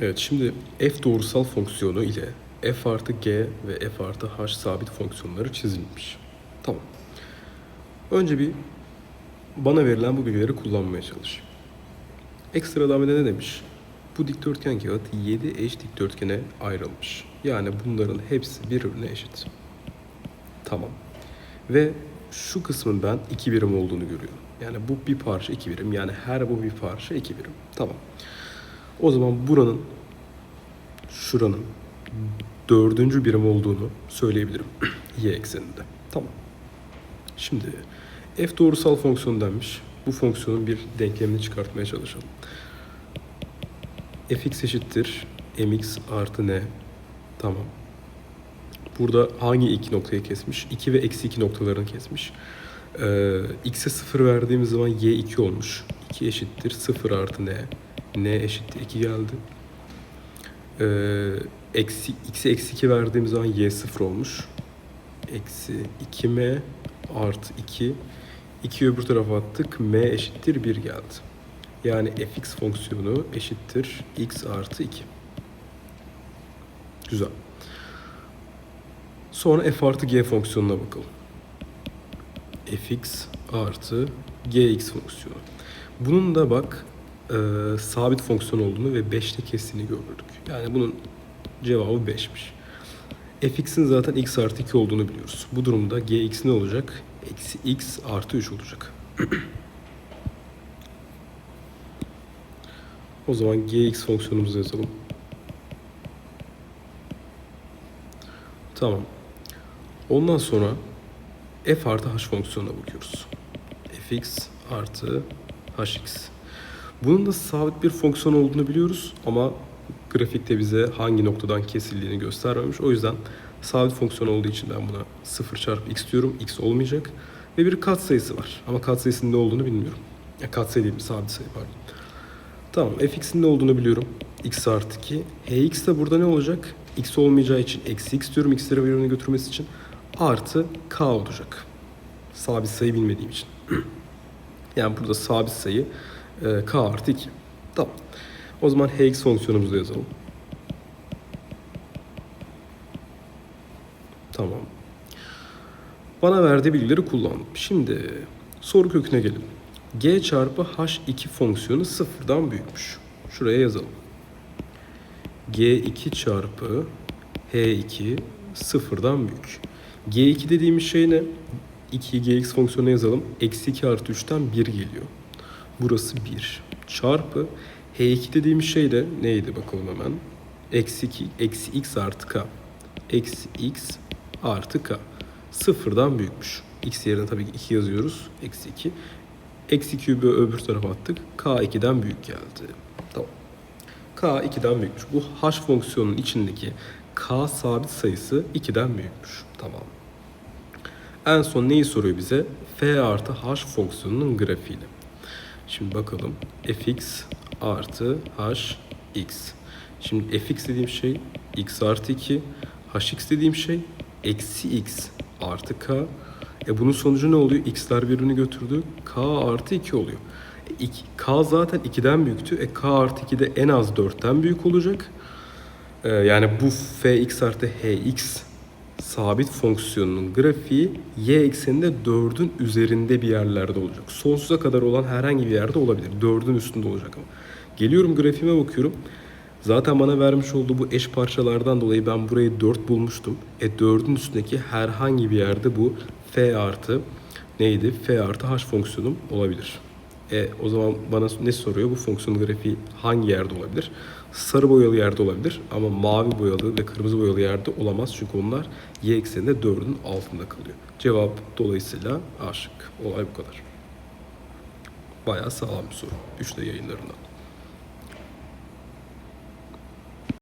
Evet şimdi f doğrusal fonksiyonu ile f artı g ve f artı h sabit fonksiyonları çizilmiş. Tamam. Önce bir bana verilen bu bilgileri kullanmaya çalışayım. Ekstradan bir de ne demiş? Bu dikdörtgen kağıt 7 eş dikdörtgene ayrılmış. Yani bunların hepsi birbirine eşit. Tamam. Ve şu kısmın ben iki birim olduğunu görüyorum. Yani bu bir parça iki birim. Yani her bu bir parça iki birim. Tamam. O zaman buranın şuranın dördüncü birim olduğunu söyleyebilirim. y ekseninde. Tamam. Şimdi f doğrusal fonksiyon denmiş. Bu fonksiyonun bir denklemini çıkartmaya çalışalım. fx eşittir mx artı n. Tamam. Burada hangi iki noktayı kesmiş? 2 ve eksi 2 noktalarını kesmiş. Ee, x'e 0 verdiğimiz zaman y 2 olmuş. 2 eşittir 0 artı n. n eşittir 2 geldi. Ee, eksi, x'e eksi 2 verdiğimiz zaman y 0 olmuş. Eksi 2m artı 2. 2 öbür tarafa attık. m eşittir 1 geldi. Yani fx fonksiyonu eşittir x artı 2. Güzel. Sonra f artı g fonksiyonuna bakalım. fx artı gx fonksiyonu. Bunun da bak e, sabit fonksiyon olduğunu ve 5'te kestiğini gördük. Yani bunun cevabı 5'miş. fx'in zaten x artı 2 olduğunu biliyoruz. Bu durumda gx ne olacak? Eksi x artı 3 olacak. o zaman gx fonksiyonumuzu yazalım. Tamam. Ondan sonra f artı h fonksiyonuna bakıyoruz. fx artı hx. Bunun da sabit bir fonksiyon olduğunu biliyoruz ama grafikte bize hangi noktadan kesildiğini göstermemiş. O yüzden sabit fonksiyon olduğu için ben buna 0 çarpı x diyorum. x olmayacak. Ve bir katsayısı var. Ama katsayısının ne olduğunu bilmiyorum. Ya katsayı değil, sabit sayı pardon. Tamam, fx'in ne olduğunu biliyorum. x artı 2. hx de burada ne olacak? x olmayacağı için eksi x diyorum x'leri birbirine götürmesi için. Artı k olacak. Sabit sayı bilmediğim için. yani burada sabit sayı e, k artı 2. Tamam. O zaman hx fonksiyonumuzu yazalım. Tamam. Bana verdiği bilgileri kullandım. Şimdi soru köküne gelelim. g çarpı h2 fonksiyonu sıfırdan büyükmüş. Şuraya yazalım. g2 çarpı h2 sıfırdan büyük. g2 dediğimiz şey ne? 2'yi gx fonksiyonuna yazalım. Eksi 2 artı 3'ten 1 geliyor. Burası 1. Çarpı h2 dediğimiz şey de neydi bakalım hemen. Eksi 2, eksi x artı k. Eksi x artı k. Sıfırdan büyükmüş. X yerine tabii ki 2 yazıyoruz. Eksi 2. Eksi kübü öbür tarafa attık. K 2'den büyük geldi. Tamam. K 2'den büyükmüş. Bu h fonksiyonunun içindeki k sabit sayısı 2'den büyükmüş. Tamam. En son neyi soruyor bize? f artı h fonksiyonunun grafiğini. Şimdi bakalım. fx artı hx. Şimdi fx dediğim şey x artı 2. hx dediğim şey eksi x artı k. E bunun sonucu ne oluyor? X'ler birbirini götürdü. K artı 2 oluyor. E, K zaten 2'den büyüktü. E K artı 2 de en az 4'ten büyük olacak. E, yani bu Fx artı Hx sabit fonksiyonunun grafiği y ekseninde 4'ün üzerinde bir yerlerde olacak. Sonsuza kadar olan herhangi bir yerde olabilir. 4'ün üstünde olacak ama. Geliyorum grafiğime bakıyorum. Zaten bana vermiş olduğu bu eş parçalardan dolayı ben burayı 4 bulmuştum. E 4'ün üstündeki herhangi bir yerde bu f artı neydi? f artı h fonksiyonum olabilir. E o zaman bana ne soruyor? Bu fonksiyon grafiği hangi yerde olabilir? Sarı boyalı yerde olabilir ama mavi boyalı ve kırmızı boyalı yerde olamaz. Çünkü onlar y ekseninde 4'ün altında kalıyor. Cevap dolayısıyla A. Olay bu kadar. Bayağı sağlam bir soru. 3D yayınlarından.